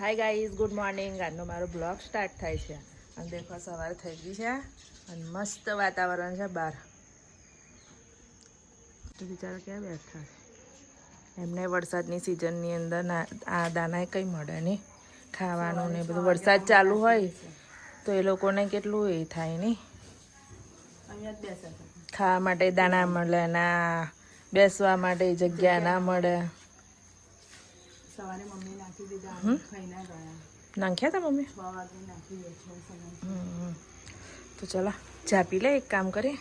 Hi guys good morning આજનો મારો blog start થાય છે. અને દેખો સવાર થઈ ગઈ છે. અને મસ્ત વાતાવરણ છે બહાર. બિચારા ક્યાં બેઠા છે? એમને વરસાદની સિઝનની અંદર આ દાનાએ કંઈ મળે નહીં. ખાવાનું ને બધું. વરસાદ ચાલુ હોય તો એ લોકોને કેટલું એ થાય નહીં. ખાવા માટે દાણા મળે ના બેસવા માટે જગ્યા ના મળે. સવારે મમ્મી નાખી દીધા? ખાઈને ગયા. નાખ્યા તા મમ્મી? છ વાગે નાખી દે છ તો ચલો ચા પી લે એક કામ કરીએ.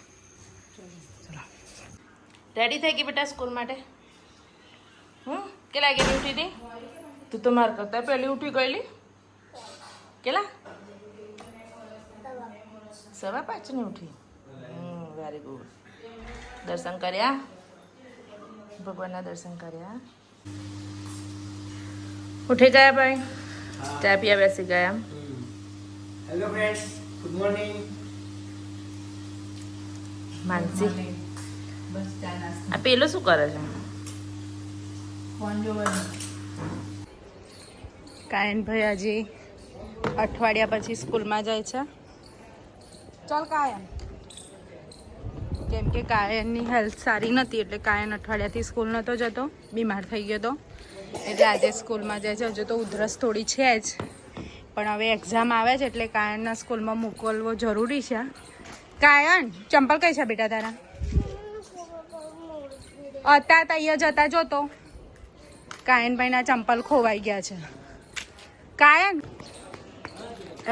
ચલો. રેડી થઈ ગઈ બેટા સ્કૂલ માટે? હમ. કેટલા વાગે ઉઠી હતી? તું તો માર કરતા પહેલી ઉઠી ગયેલી. કેટલા? સવા પાંચની ઉઠી. હમ વેરી ગુડ દર્શન કર્યા? ભગવાનના દર્શન કર્યા. ઉઠી ગયા ભાઈ? ચા પીયા બેસી ગયા. Hello friends good morning Mansi. બસ ચા નાસ્તો. આ પેલો શું કરે છે? ફોન જોવાનો. કાયનભાઈ હજી અઠવાડિયા પછી સ્કૂલમાં જાય છે. ચાલ કાયન. કેમ કે કાયનની હેલ્થ સારી નથી એટલે કાયન અઠવાડિયાથી સ્કૂલ નહોતો જતો બીમાર થઈ ગયો હતો એટલે આજે સ્કૂલમાં જાય છે. હજુ તો ઉધરસ થોડી છે જ. પણ હવે એક્ઝામ આવે છે એટલે કાયણના સ્કૂલમાં મોકલવો જરૂરી છે. કાયન, ચંપલ કઈ છે બેટા તારા? અત્યારે તૈયાર જતા જોતો કાયનભાઈના ચંપલ ખોવાઈ ગયા છે. કાયન,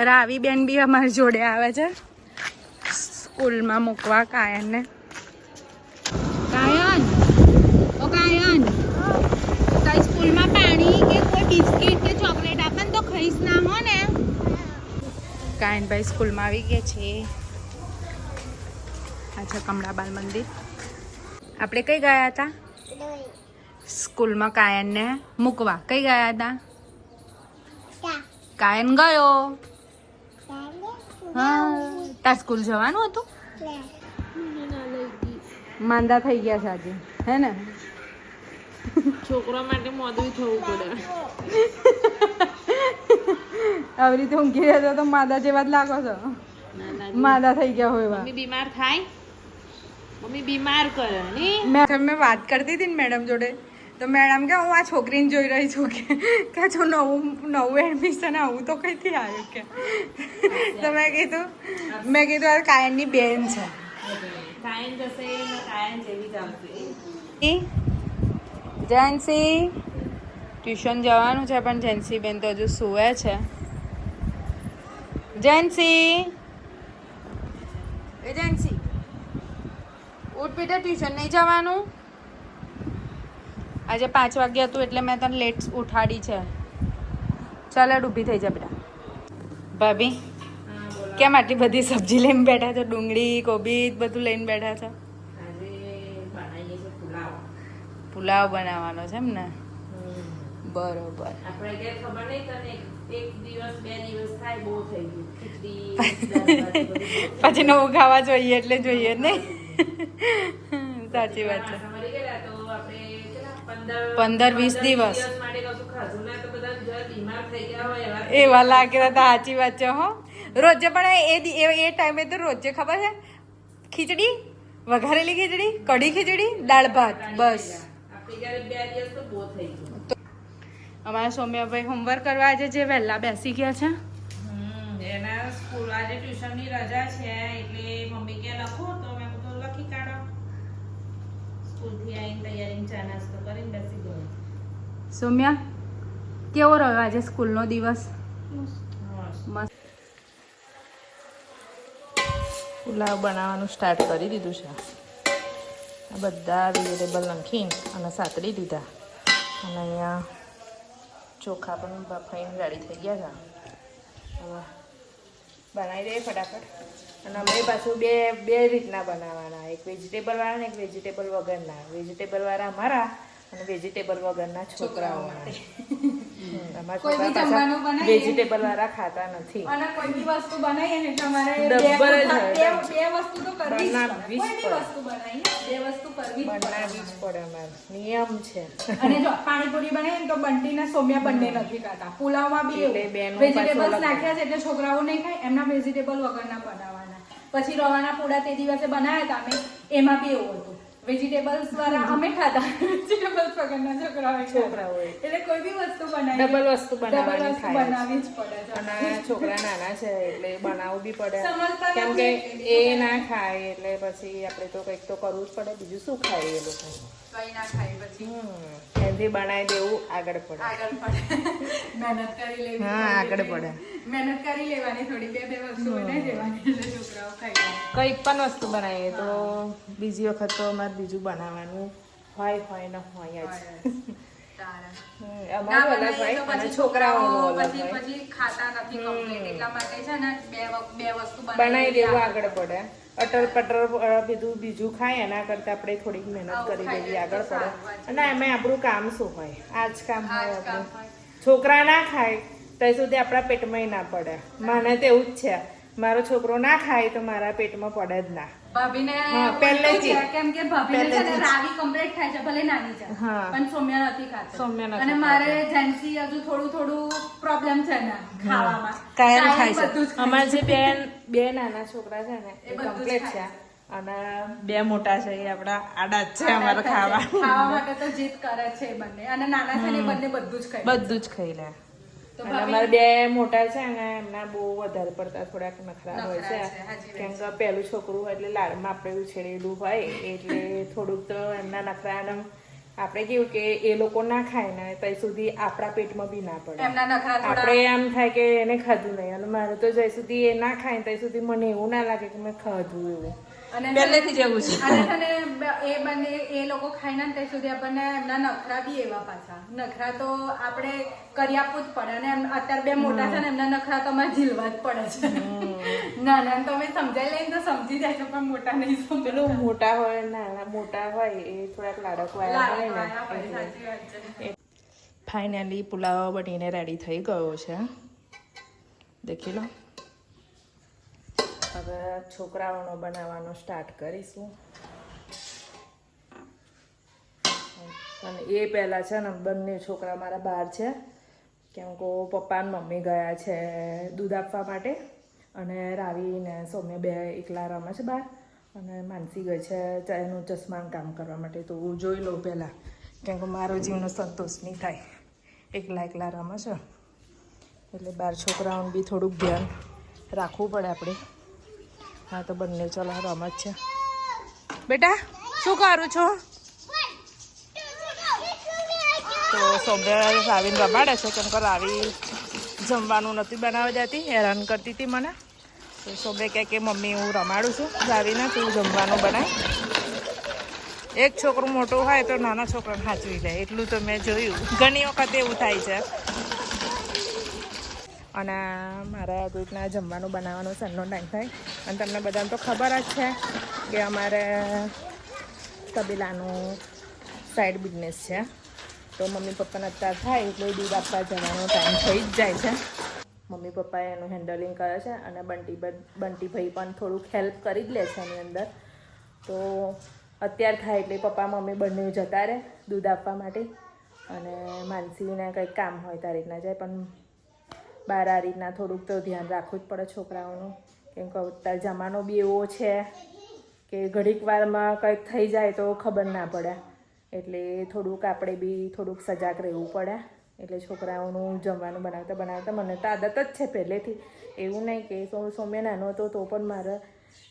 રાવીબેન બી અમારી જોડે આવે છે. સ્કૂલમાં મૂકવા કાયનને કાયન ઓ કાયન તારી સ્કૂલમાં પાણી કે કોઈ બિસ્કિટ કે ચોકલેટ આપે ને તો ખાઈશ ના હો ને કાયનભાઈ સ્કૂલમાં આવી ગયા છે આ છે કમળા મંદિર. આપણે કઈ ગયા હતા? સ્કૂલમાં કાયનને મૂકવા. કઈ ગયા હતા? કાયન ગયો. હા તાર સ્કૂલ જવાનું હતું? માંદા થઈ ગયા છે આજે. હે ને? છોકરા માટે મોદું થવું પડે. આવી રીતે ઊંઘી રહેતો તો માદા જેવા જ લાગો છો. માદા થઈ ગયા હોય એવા. બીમાર થાય? મમ્મી બીમાર કરે ને? મેં મેં વાત કરતી હતી ને મેડમ જોડે તો મેડમ કે હું આ છોકરીને જોઈ રહી છું કે કે જો નવું નવું એડમિશન આવું તો કંઈથી આવ્યું કે? તો મેં કીધું મેં કીધું આ કાયનની બેન છે. કાયન જશે કાયન જેવી જ આવશે. જેન્સી ટ્યુશન જવાનું છે પણ જેન્સી બેન તો હજુ સુવે છે. જેન્સી એજન્સી જેન્સી ઉઠ બેટા ટ્યુશન નહીં જવાનું? આજે પાંચ વાગે હતું એટલે મેં તને લેટ ઉઠાડી છે. ચાલ ઊભી થઈ જા બેટા. ભાભી કેમ આટલી બધી સબ્જી લઈને બેઠા છો? ડુંગળી કોબી બધું લઈને બેઠા છો? પુલાવ બનાવવાનો છે એમ ને? બરોબર. આપણે કે ખબર નહીં તને એક દિવસ બે દિવસ થાય બહુ થઈ ગયું. ખીચડી પછી નવું ખાવા જોઈએ એટલે જોઈએ ને? સાચી વાત છે? પંદર વીસ દિવસ. એવા. લાગેલા હતા સાચી વાત છે હો. રોજે પણ એ એ એ ટાઈમે તો રોજે ખબર છે? ખીચડી વઘારેલી ખીચડી કઢી ખીચડી દાળ ભાત બસ. આપણે જ્યારે બે દિવસ તો બહુ થઈ ગયું. અમારા સૌમ્યાભાઈ હોમવર્ક કરવા આજે જે વહેલા બેસી ગયા છે. હમ, એના સ્કૂલ આજે ટ્યુશનની રજા છે એટલે મમ્મી કે લખો તો મેં કીધું લખી કાઢો. સ્કૂલથી આવીને તૈયારી ચા નાસ્તો કરીને બેસી ગયો. સૌમ્યા કેવો રહ્યો આજે સ્કૂલનો દિવસ? મસ્ત. પુલાવ બનાવવાનું સ્ટાર્ટ કરી દીધું છે. આ બધા વેજીટેબલ નાખીને અને સાતડી દીધા. અને અહીંયા ચોખા પણ બફાઈને રેડી થઈ ગયા હવે બનાવી દઈએ ફટાફટ. અને અમે પાછું બે બે રીતના બનાવવાના. એક વેજીટેબલવાળા ને એક વેજીટેબલ વગરના. વેજીટેબલવાળા અમારા અને વેજીટેબલ વગરના છોકરાઓ માટે. વેજીટેબલ વાળા ખાતા નથી. અને કોઈ બી વસ્તુ બનાવીએ ને તમારે બે વસ્તુ તો કરવી જ પડે. કોઈ બી પડે. વસ્તુ બનાવીએ બે વસ્તુ કરવી જ જ પડે અમારે. નિયમ છે. અને જો પાણીપુરી બનાવીએ ને તો બંટી ને સોમ્યા બંને નથી ખાતા. પુલાવમાં બી એવું. વેજીટેબલ્સ નાખ્યા છે એટલે છોકરાઓ નહીં ખાય એમના વેજીટેબલ વગરના બનાવવાના પછી રવાના પૂડા તે દિવસે બનાવ્યા હતા અમે. એમાં બી એવું હતું. વેજીટેબલ્સ વાળા અમે ખાતા વેજીટેબલ્સ વગરના છોકરાઓ છોકરાઓએ. એટલે કોઈ બી વસ્તુ બનાવી ડબલ વસ્તુ બનાવવાની. બનાવવી જ. પડે છે. અને છોકરા નાના છે એટલે બનાવવું બી પડે. કેમ કે એ ના ખાય? એટલે પછી આપણે તો કંઈક તો કરવું જ પડે. બીજું શું ખાય એ લોકો? કઈ ના ખાય પછી. હેલ્ધી બનાવી દેવું આગળ પડે. આગળ પડે. મહેનત કરી લેવી હા, આગળ પડે. મહેનત કરી લેવાની થોડી બે બે વસ્તુ બનાવી દેવાની એટલે છોકરાઓ ખાઈ કંઈક પણ વસ્તુ બનાવીએ તો બીજી વખત તો અમારે બીજું બનાવવાનું હોય હોય ને હોય જ. બનાવી દેવું આગળ. પડે. અટર પટર અ, બીજું ખાય એના કરતા આપણે થોડીક મહેનત કરી દેવી આગળ પડે. અને એમાં આપણું કામ શું હોય? આ જ કામ હોય આપણું. છોકરા ના ખાય ત્યાં સુધી આપણા પેટમાં ના પડે. મને તો એવું જ છે. મારો છોકરો ના ખાય તો મારા પેટમાં પડે જ ના. ભાભીને હા, પહેલેથી. કેમ કે ભાભીને છે ને. રાવી કમ્પ્લીટ ખાય છે ભલે નાની છે પણ સૌમ્યા નથી ખાતી. સૌમ્યા નથી અને મારે જેન્સી હજુ થોડું થોડું પ્રોબ્લેમ છે ને ખાવામાં. કાયમ ખાય છે. અમારા જે બેન બે નાના છોકરા છે ને એ એ બધું જ કમ્પ્લીટ છે. અને બે મોટા છે એ આપણા આડા જ છે અમારે ખાવા. ખાવા માટે તો જીદ કરે છે બંને. અને નાના છે ને બંને બધું જ ખાય બધું જ ખાઈ લે. અને અમારા બે મોટા છે અને એમના બહુ વધારે પડતા થોડાક નખરા હોય છે. કેમ કે પહેલું છોકરું હોય એટલે લાડમાં આપણે ઉછેરેલું હોય એટલે થોડુંક તો એમના નખરા આપણે કેવું કે એ લોકો ના ખાય ને ત્યાં સુધી આપણા પેટમાં બી ના પડે. આપણે એમ થાય કે એને ખાધું નહીં. અને મારે તો જ્યાં સુધી એ ના ખાય ત્યાં સુધી મને એવું ના લાગે કે મેં ખાધું એવું. અને પહેલેથી જ એવું છે. અને એ બંને એ લોકો ખાઈ ના ત્યાં સુધી આપણને એમના નખરા બી એવા પાછા. નખરા તો આપણે કરી આપવું જ પડે અને અત્યારે બે મોટા છે ને એમના નખરા તો અમારે ઝીલવા જ પડે છે. નાના તો અમે સમજાઈ લઈને તો સમજી જાય છે પણ મોટા નહીં સમજે પેલું મોટા હોય નાના મોટા હોય એ થોડાક લાડક વાળા હોય ને. ફાઇનલી પુલાવ બનીને રેડી થઈ ગયો છે. દેખી લો. હવે છોકરાઓનો બનાવવાનો સ્ટાર્ટ કરીશું. અને એ પહેલાં છે ને, બંને છોકરા મારા બહાર છે. કેમ કે પપ્પા અને મમ્મી ગયા છે દૂધ આપવા માટે. અને રાવી ને સૌમ્ય બે એકલા રમે છે બહાર. અને માનસી ગઈ છે એનું ચશ્માનું કામ કરવા માટે. તો હું જોઈ લઉં પહેલાં. કેમ કે મારો જીવનો સંતોષ નહીં થાય. એકલા એકલા રમે છે. એટલે બાર છોકરાઓને બી થોડુંક ધ્યાન રાખવું પડે આપણે. હા, તો બંને ચલો રમત છે. બેટા, શું કરું છો? તો સૌમ્ય રાવીને રમાડે છે, કેમ કે રાવી જમવાનું નથી બનાવવા જતી, હેરાન કરતી હતી મને. તો સૌમ્ય કહે કે, મમ્મી, હું રમાડું છું. રાવીને તું જમવાનું બનાય. એક છોકરું મોટું હોય તો નાના છોકરાને સાચવી જાય એટલું તો મેં જોયું. ઘણી વખત એવું થાય છે. અને મારે આવી રીતના જમવાનું બનાવવાનો સનનો ટાઈમ થાય. અને તમને બધાને તો ખબર જ છે કે અમારે તબેલાનું સાઈડ બિઝનેસ છે. તો મમ્મી પપ્પાને અત્યારે થાય એટલે દૂધ આપવા જવાનો ટાઈમ થઈ જ જાય છે. મમ્મી પપ્પાએ એનું હેન્ડલિંગ કરે છે અને બંટી બંટીભાઈ પણ થોડુંક હેલ્પ કરી જ લે છે એની અંદર. તો અત્યાર થાય એટલે પપ્પા, મમ્મી બંને જતા રહે દૂધ આપવા માટે. અને માનસીને કંઈક કામ હોય તારીખના જાય, પણ બહાર આ રીતના થોડુંક તો ધ્યાન રાખવું જ પડે છોકરાઓનું. કેમ કે અત્યારે જમાનો બી એવો છે કે ઘડીક વારમાં કંઈક થઈ જાય તો ખબર ના પડે. એટલે થોડુંક આપણે બી થોડુંક સજાગ રહેવું પડે. એટલે છોકરાઓનું જમવાનું બનાવતા બનાવતા મને તો આદત જ છે પહેલેથી. એવું નહીં કે સો સોમ્ય નાનો હતો તો પણ મારે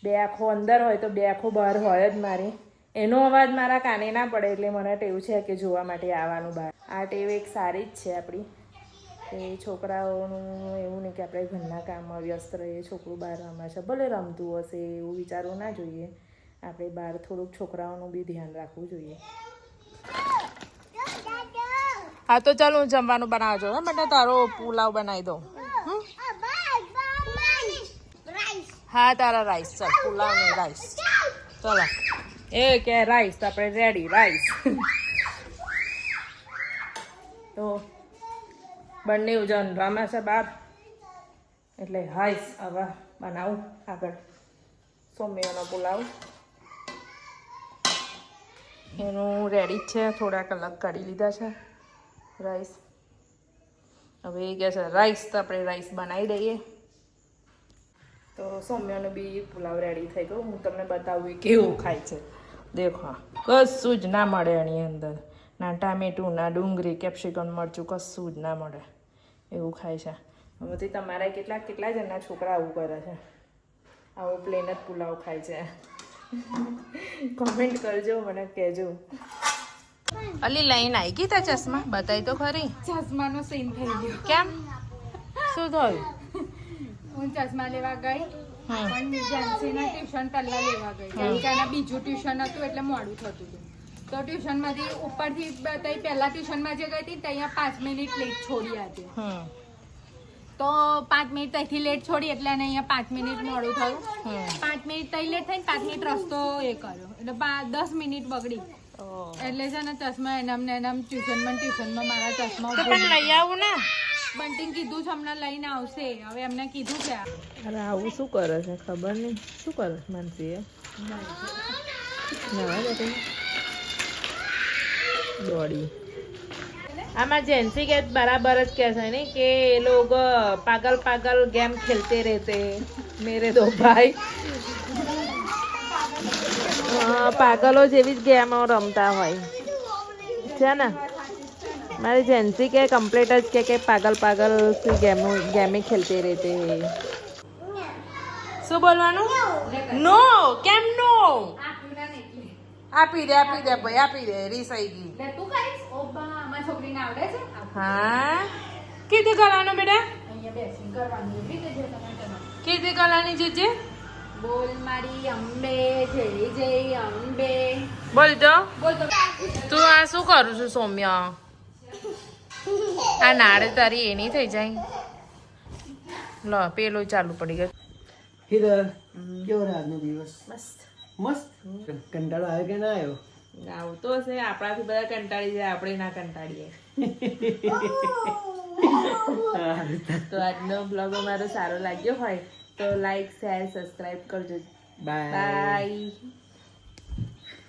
બે આંખો અંદર હોય તો બે આંખો બહાર હોય જ મારી. એનો અવાજ મારા કાને ના પડે એટલે મને ટેવ છે કે જોવા માટે આવવાનું બહાર. આ ટેવ એક સારી જ છે આપણી. કે છોકરાઓનું એવું નહીં કે આપણે ઘરના કામમાં વ્યસ્ત રહીએ, છોકરું બહાર રમે છે, ભલે રમતું હશે એવું વિચારવું ના જોઈએ. આપણે બહાર થોડુંક છોકરાઓનું બી ધ્યાન રાખવું જોઈએ. હા, તો ચાલો હું જમવાનું બનાવજો, હે, મને તારો પુલાવ બનાવી દઉં? હા, તારા રાઈસ ચાલ પુલાવ ને રાઈસ ચલો. એ કે રાઈસ તો આપણે રેડી રાઈસ તો બંને રમે છે બાપ એટલે હાઈસ હવે બનાવું આગળ. સોમ્યોનો પુલાવ. એનું રેડી જ છે. થોડાક અલગ કાઢી લીધા છે. રાઈસ હવે એ કહે છે રાઈસ તો આપણે રાઈસ બનાવી દઈએ. તો સૌમ્યનો બી પુલાવ રેડી થઈ ગયો. હું તમને બતાવું કેવું ખાય છે. દેખો કશું જ ના મળે એની અંદર. ના ટામેટું, ના ડુંગળી કેપ્સિકમ મરચું કશું જ ના મળે. એવું ખાય છે. હવેથી તમારા કેટલા કેટલા જણના છોકરા આવું કરે છે? આવો પ્લેન જ પુલાવ ખાય છે. કોમેન્ટ કરજો મને કહેજો. અલી લઈને આવી ગઈ તા ચશ્મા? બતાવી તો ખરી. ચશ્માનો સીન થઈ ગયો. કેમ? શું થયું? હું ચશ્મા લેવા ગઈ. પણ જેન્સીના ટ્યુશન પહેલા લેવા ગઈ. કેમ કે એના બીજું ટ્યુશન હતું એટલે મોડું થતું હતું. તો ટ્યુશનમાંથી ઉપરથી તઈ પહેલા ટ્યુશનમાં જે ગઈ હતી ત્યાં પાંચ મિનિટ લેટ છોડી હતી તો પાંચ મિનિટ ત્યાંથી લેટ છોડી એટલે એને અહીંયા પાંચ મિનિટ મોડું થયું. પાંચ મિનિટ તઈ લેટ થઈને પાંચ મિનિટ રસ્તો એ કર્યો. એટલે દસ મિનિટ બગડી. એટલે છે ને ચશ્મા એનામ ને એનામ ટ્યુશનમાં ટ્યુશનમાં મારા ચશ્મા પણ લઈ આવું ને? બંટિંગ કીધું છે હમણાં લઈને આવશે. હવે એમને કીધું છે અરે આવું શું કરે છે ખબર નહીં? શું કરે છે માનસી એ નવા દોડી આમાં જેન્સી કે બરાબર જ કહે ને કે એ લોકો પાગલ પાગલ ગેમ ખેલતે રહેતે. મેરે દો ભાઈ. પાગલો જેવી જ ગેમો રમતા હોય. છે ને? મારી જેન્સી કે કમ્પ્લીટ જ કે કે પાગલ પાગલ સી ગેમો, ગેમે ખેલતે રહેતે. શું બોલવાનું? નો! કેમ નો? આપી દે આપી દે ભાઈ આપી દે રીસાઈ ગઈ. તું ખાઈશ? ઓબા અમારી છોકરીને આવડે છે? હા. કીધી કરવાનું બેટા? અહીંયા બેસીને કરવાનું એવી રીતે જે તમે કરો. કરવાની કલાની જીજી બોલ મારી અંબે જય જય અંબે. બોલ તો. બોલ તો. તું આ શું કરું છું સૌમ્ય? આ નાડે તારી એની થઈ જાય. લો પેલું ચાલુ પડી ગયું. હિરલ કેવો આજનો દિવસ? મસ્ત. મસ્ત. કંટાળો આવ્યો કે ના આવ્યો? આવું તો હશે આપણાથી બધા કંટાળી જાય આપણે ના કંટાળીએ. તો આજનો બ્લોગ અમારો સારો લાગ્યો હોય તો લાઈક શેર સબસ્ક્રાઈબ કરજો. Bye bye